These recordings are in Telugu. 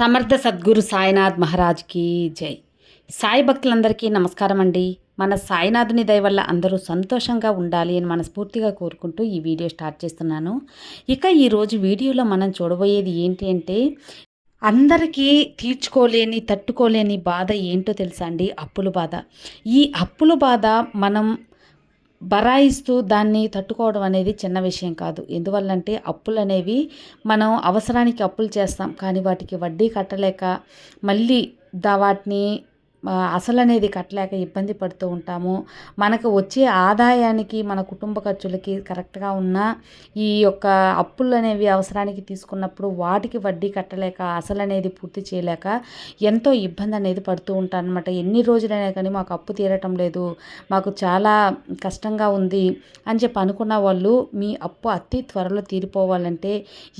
సమర్థ సద్గురు సాయినాథ్ మహారాజ్కి జై. సాయి భక్తులందరికీ నమస్కారం అండి. మన సాయినాథుని దయ వల్ల అందరూ సంతోషంగా ఉండాలి అని మనస్ఫూర్తిగా కోరుకుంటూ ఈ వీడియో స్టార్ట్ చేస్తున్నాను. ఇక ఈరోజు వీడియోలో మనం చూడబోయేది ఏంటి అంటే అందరికీ తీర్చుకోలేని తట్టుకోలేని బాధ ఏంటో తెలుసా అండి? అప్పుల బాధ. ఈ అప్పుల బాధ మనం బరాయిస్తూ దాన్ని తట్టుకోవడం అనేది చిన్న విషయం కాదు. ఎందువల్లంటే అప్పులు అనేవి మనం అవసరానికి అప్పులు చేస్తాం. కానీ వాటికి వడ్డీ కట్టలేక మళ్ళీ దా వాటిని అసలు అనేది కట్టలేక ఇబ్బంది పడుతూ ఉంటాము. మనకు వచ్చే ఆదాయానికి మన కుటుంబ ఖర్చులకి కరెక్ట్గా ఉన్న ఈ యొక్క అప్పులు అనేవి అవసరానికి తీసుకున్నప్పుడు వాటికి వడ్డీ కట్టలేక అసలు అనేది పూర్తి చేయలేక ఎంతో ఇబ్బంది అనేది పడుతూ ఉంటాను అనమాట ఎన్ని రోజులైనా కానీ మాకు అప్పు తీరటం లేదు మాకు చాలా కష్టంగా ఉంది అని చెప్పి అనుకున్న వాళ్ళు మీ అప్పు అతి త్వరలో తీరిపోవాలంటే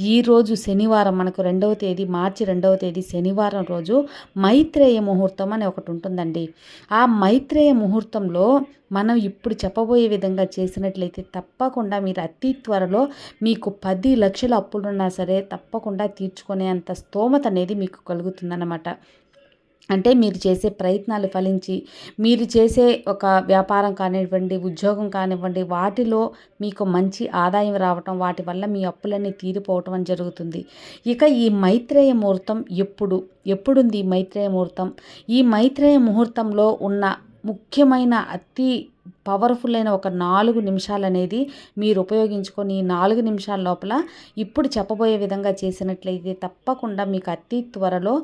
ఈరోజు శనివారం మనకు రెండవ తేదీ మార్చి రెండవ తేదీ శనివారం రోజు మైత్రేయ ముహూర్తం అని ఒకటి ఉంటుందండి. ఆ మైత్రేయ ముహూర్తంలో మనం ఇప్పుడు చెప్పబోయే విధంగా చేసినట్లయితే తప్పకుండా మీరు అతి త్వరలో మీకు పది లక్షల అప్పులున్నా సరే తప్పకుండా తీర్చుకునే అంత స్తోమత అనేది మీకు కలుగుతుందన్నమాట. అంటే మీరు చేసే ప్రయత్నాలు ఫలించి మీరు చేసే ఒక వ్యాపారం కానివ్వండి ఉద్యోగం కానివ్వండి వాటిలో మీకు మంచి ఆదాయం రావటం వాటి వల్ల మీ అప్పులన్నీ తీరిపోవటం అని జరుగుతుంది. ఇక ఈ మైత్రేయ ముహూర్తం ఎప్పుడు ఎప్పుడుంది ఈ మైత్రేయ ముహూర్తం? ఈ మైత్రేయ ముహూర్తంలో ఉన్న ముఖ్యమైన అతి పవర్ఫుల్ అయిన ఒక నాలుగు నిమిషాలు అనేది మీరు ఉపయోగించుకొని ఈ నాలుగు నిమిషాల లోపల ఇప్పుడు చెప్పబోయే విధంగా చేసినట్లయితే తప్పకుండా మీకు అతి త్వరలో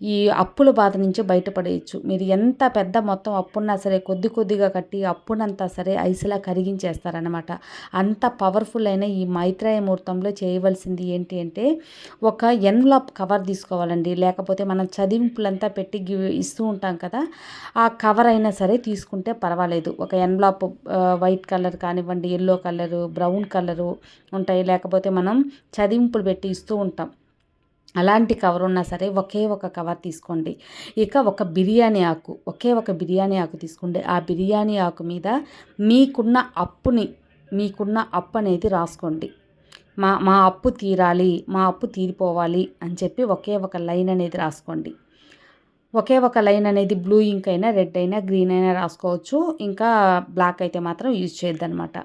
ఈ అప్పుల బాధ నుంచి బయటపడేయచ్చు. మీరు ఎంత పెద్ద మొత్తం అప్పున్నా సరే కొద్ది కొద్దిగా కట్టి అప్పునంతా సరే ఐసులా కరిగించేస్తారనమాట అంత పవర్ఫుల్ అయిన ఈ మైత్రేయ ముహూర్తంలో చేయవలసింది ఏంటి అంటే ఒక ఎన్వలప్ కవర్ తీసుకోవాలండి. లేకపోతే మనం చదివింపులంతా పెట్టి ఇస్తూ ఉంటాం కదా ఆ కవర్ అయినా సరే తీసుకుంటే పర్వాలేదు. ఒక ఎన్వలప్ వైట్ కలర్ కానివ్వండి ఎల్లో కలరు బ్రౌన్ కలరు ఉంటాయి. లేకపోతే మనం చదివింపులు పెట్టి ఇస్తూ ఉంటాం. అలాంటి కవర్ ఉన్నా సరే ఒకే ఒక కవర్ తీసుకోండి. ఇక ఒక బిర్యానీ ఆకు ఒకే ఒక బిర్యానీ ఆకు తీసుకోండి ఆ బిర్యానీ ఆకు మీద మీకున్న అప్పుని మీకున్న అప్పు అనేది రాసుకోండి. మా మా అప్పు తీరాలి మా అప్పు తీరిపోవాలి అని చెప్పి ఒకే ఒక లైన్ అనేది రాసుకోండి. ఒకే ఒక లైన్ అనేది బ్లూ ఇంక్ అయినా రెడ్ అయినా గ్రీన్ అయినా రాసుకోవచ్చు. ఇంకా బ్లాక్ అయితే మాత్రం యూజ్ చేయొద్దనమాట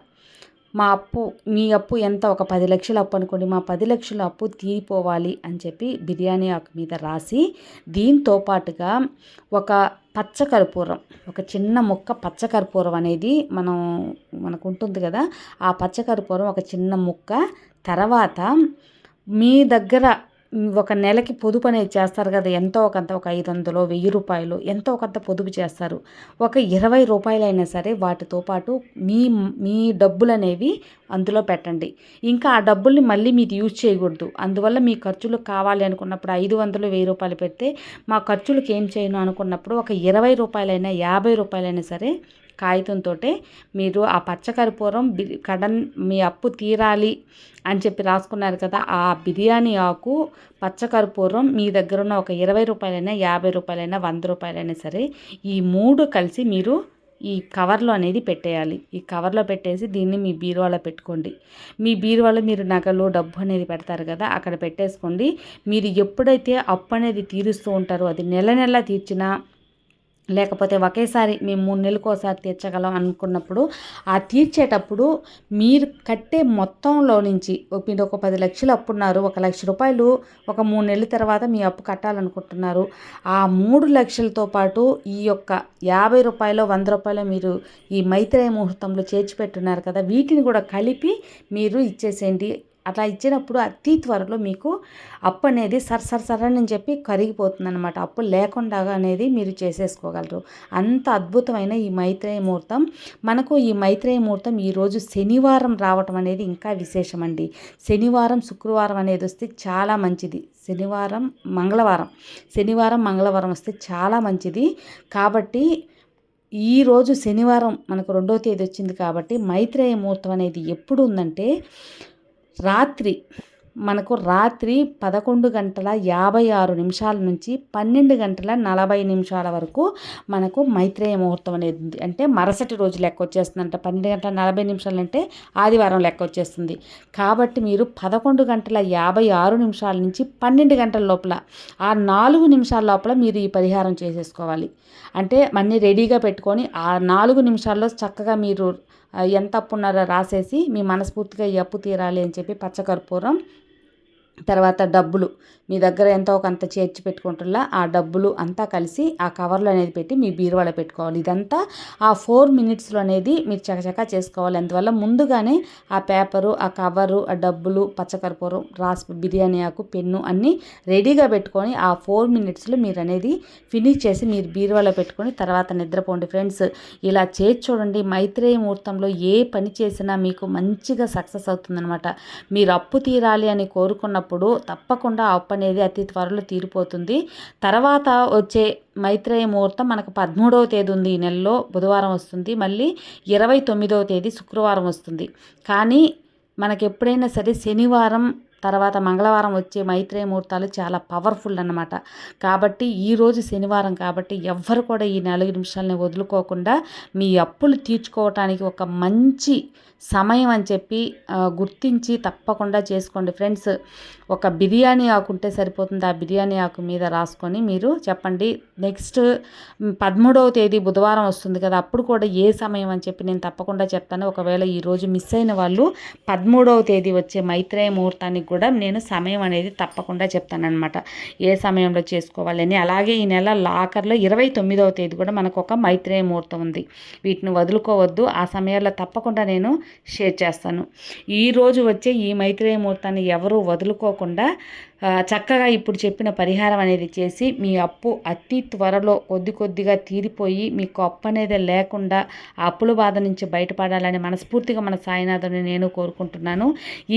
మా అప్పు మీ అప్పు ఎంత? ఒక పది లక్షల అప్పు అనుకోండి. మా పది లక్షల అప్పు తీరిపోవాలి అని చెప్పి బిర్యానీ ఆకు మీద రాసి దీంతో పాటుగా ఒక పచ్చకర్పూరం ఒక చిన్న ముక్క పచ్చకర్పూరం అనేది మనం మనకు ఉంటుంది కదా. ఆ పచ్చకర్పూరం ఒక చిన్న ముక్క తర్వాత మీ దగ్గర ఒక నెలకి పొదుపు అనేది చేస్తారు కదా ఎంతో కొంత ఒక ఐదు వందలు వెయ్యి రూపాయలు ఎంతో కొంత పొదుపు చేస్తారు. ఒక ఇరవై రూపాయలైనా సరే వాటితో పాటు మీ మీ డబ్బులు అనేవి అందులో పెట్టండి. ఇంకా ఆ డబ్బుల్ని మళ్ళీ మీరు యూజ్ చేయకూడదు. అందువల్ల మీ ఖర్చులు కావాలి అనుకున్నప్పుడు ఐదు వందలు వెయ్యి రూపాయలు పెడితే మా ఖర్చులకు ఏం చేయను అనుకున్నప్పుడు ఒక ఇరవై రూపాయలైనా యాభై రూపాయలైనా సరే కాగితంతో మీరు ఆ పచ్చకర్పూరం కడన్ మీ అప్పు తీరాలి అని చెప్పి రాసుకున్నారు కదా ఆ బిర్యానీ ఆకు పచ్చకర్పూరం మీ దగ్గర ఉన్న ఒక ఇరవై రూపాయలైనా యాభై రూపాయలైనా వంద రూపాయలైనా సరే ఈ మూడు కలిసి మీరు ఈ కవర్లో అనేది పెట్టేయాలి. ఈ కవర్లో పెట్టేసి దీన్ని మీ బీరువాలో పెట్టుకోండి. మీ బీరువాలో మీరు నగలు డబ్బు అనేది పెడతారు కదా అక్కడ పెట్టేసుకోండి. మీరు ఎప్పుడైతే అప్పు అనేది తీరుస్తూ ఉంటారో అది నెల నెల తీర్చినా లేకపోతే ఒకేసారి మేము మూడు నెలలకు ఒకసారి తీర్చగలం అనుకున్నప్పుడు ఆ తీర్చేటప్పుడు మీరు కట్టే మొత్తంలో నుంచి మీరు ఒక పది లక్షలు అప్పున్నారు ఒక లక్ష రూపాయలు ఒక మూడు నెలల తర్వాత మీ అప్పు కట్టాలనుకుంటున్నారు. ఆ మూడు లక్షలతో పాటు ఈ యొక్క యాభై రూపాయలు వంద రూపాయలు మీరు ఈ మైత్రేయ ముహూర్తంలో చేర్చి పెట్టున్నారు కదా వీటిని కూడా కలిపి మీరు ఇచ్చేసేయండి. అట్లా ఇచ్చినప్పుడు అతి త్వరలో మీకు అప్పు అనేది సర్ సర్ సర్ అని చెప్పి కరిగిపోతుంది అనమాట అప్పు లేకుండా అనేది మీరు చేసేసుకోగలరు. అంత అద్భుతమైన ఈ మైత్రేయ ముహూర్తం. మనకు ఈ మైత్రేయ ముహూర్తం ఈరోజు శనివారం రావటం అనేది ఇంకా విశేషం అండి శనివారం శుక్రవారం అనేది వస్తే చాలా మంచిది. శనివారం మంగళవారం. శనివారం మంగళవారం వస్తే చాలా మంచిది. కాబట్టి ఈరోజు శనివారం మనకు రెండో తేదీ వచ్చింది కాబట్టి మైత్రేయ ముహూర్తం అనేది ఎప్పుడు ఉందంటే రాత్రి మనకు రాత్రి పదకొండు గంటల యాభై ఆరు నిమిషాల నుంచి పన్నెండు గంటల నలభై నిమిషాల వరకు మనకు మైత్రేయ ముహూర్తం అనేది ఉంది అంటే మరుసటి రోజు లెక్క వచ్చేస్తుంది అంటే పన్నెండు గంటల నలభై నిమిషాలు అంటే ఆదివారం లెక్క వచ్చేస్తుంది. కాబట్టి మీరు పదకొండు గంటల యాభై ఆరు నిమిషాల నుంచి పన్నెండు గంటల లోపల ఆ నాలుగు నిమిషాల లోపల మీరు ఈ పరిహారం చేసేసుకోవాలి. అంటే అన్నీ రెడీగా పెట్టుకొని ఆ నాలుగు నిమిషాల్లో చక్కగా మీరు ఎంత అప్పు ఉన్నారో రాసేసి మీ మనస్ఫూర్తిగా ఈ అప్పు తీరాలి అని చెప్పి పచ్చకర్పూరం తర్వాత డబ్బులు. మీ దగ్గర ఎంతో కొంత చేర్చి పెట్టుకుంటున్నా ఆ డబ్బులు అంతా కలిసి ఆ కవర్లో అనేది పెట్టి మీ బీరువాలో పెట్టుకోవాలి. ఇదంతా ఆ ఫోర్ మినిట్స్లో అనేది మీరు చకచకా చేసుకోవాలి. అందువల్ల ముందుగానే ఆ పేపరు ఆ కవరు ఆ డబ్బులు పచ్చకర్పూరం రాసి బిర్యానీ ఆకు పెన్ను అన్నీ రెడీగా పెట్టుకొని ఆ ఫోర్ మినిట్స్లో మీరు అనేది ఫినిష్ చేసి మీరు బీరువాలో పెట్టుకొని తర్వాత నిద్రపోండి. ఫ్రెండ్స్ ఇలా చేసి చూడండి. మైత్రేయ ముహూర్తంలో ఏ పని చేసినా మీకు మంచిగా సక్సెస్ అవుతుందనమాట మీరు అప్పు తీరాలి అని కోరుకున్న కోరుకున్నప్పుడు తప్పకుండా అప్పు అనేది అతి త్వరలో తీరిపోతుంది. తర్వాత వచ్చే మైత్రేయ ముహూర్తం మనకు పదమూడవ తేదీ ఉంది ఈ నెలలో బుధవారం వస్తుంది. మళ్ళీ ఇరవై తొమ్మిదవ తేదీ శుక్రవారం వస్తుంది. కానీ మనకి ఎప్పుడైనా సరే శనివారం తర్వాత మంగళవారం వచ్చే మైత్రేయ ముహూర్తాలు చాలా పవర్ఫుల్ అనమాట కాబట్టి ఈరోజు శనివారం కాబట్టి ఎవ్వరు కూడా ఈ నాలుగు నిమిషాలని వదులుకోకుండా మీ అప్పులు తీర్చుకోవటానికి ఒక మంచి సమయం అని చెప్పి గుర్తించి తప్పకుండా చేసుకోండి. ఫ్రెండ్స్ ఒక బిర్యానీ ఆకు ఉంటే సరిపోతుంది. ఆ బిర్యానీ ఆకు మీద రాసుకొని మీరు చెప్పండి. నెక్స్ట్ పదమూడవ తేదీ బుధవారం వస్తుంది కదా అప్పుడు కూడా ఏ సమయం అని చెప్పి నేను తప్పకుండా చెప్తాను. ఒకవేళ ఈరోజు మిస్ అయిన వాళ్ళు పదమూడవ తేదీ వచ్చే మైత్రేయ ముహూర్తానికి కూడా నేను సమయం అనేది తప్పకుండా చెప్తానమాట ఏ సమయంలో చేసుకోవాలని అలాగే ఈ నెల లాకర్లో ఇరవై తొమ్మిదవ తేదీ కూడా మనకు ఒక మైత్రేయ ముహూర్తం ఉంది. వీటిని వదులుకోవద్దు. ఆ సమయాల్లో తప్పకుండా నేను షేర్ చేస్తాను. ఈరోజు వచ్చే ఈ మైత్రేయ ముహూర్తాన్ని ఎవరూ వదులుకోకుండా చక్కగా ఇప్పుడు చెప్పిన పరిహారం అనేది చేసి మీ అప్పు అతి త్వరలో కొద్ది కొద్దిగా తీరిపోయి మీకు అప్పు అనేది లేకుండా ఆ అప్పుల బాధ నుంచి బయటపడాలని మనస్ఫూర్తిగా మన సాయినాథుని నేను కోరుకుంటున్నాను.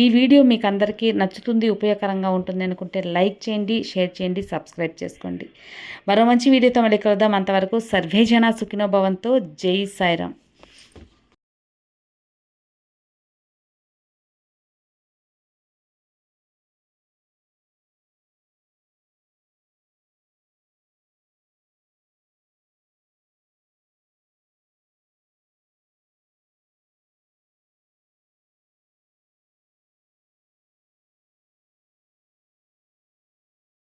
ఈ వీడియో మీకు అందరికీ నచ్చుతుంది ఉపయోగకరంగా ఉంటుంది అనుకుంటే లైక్ చేయండి షేర్ చేయండి సబ్స్క్రైబ్ చేసుకోండి. మరో మంచి వీడియోతో మళ్ళీ కలుద్దాం. అంతవరకు సర్వేజన సుఖినోభవంతో జై సాయిరామ్.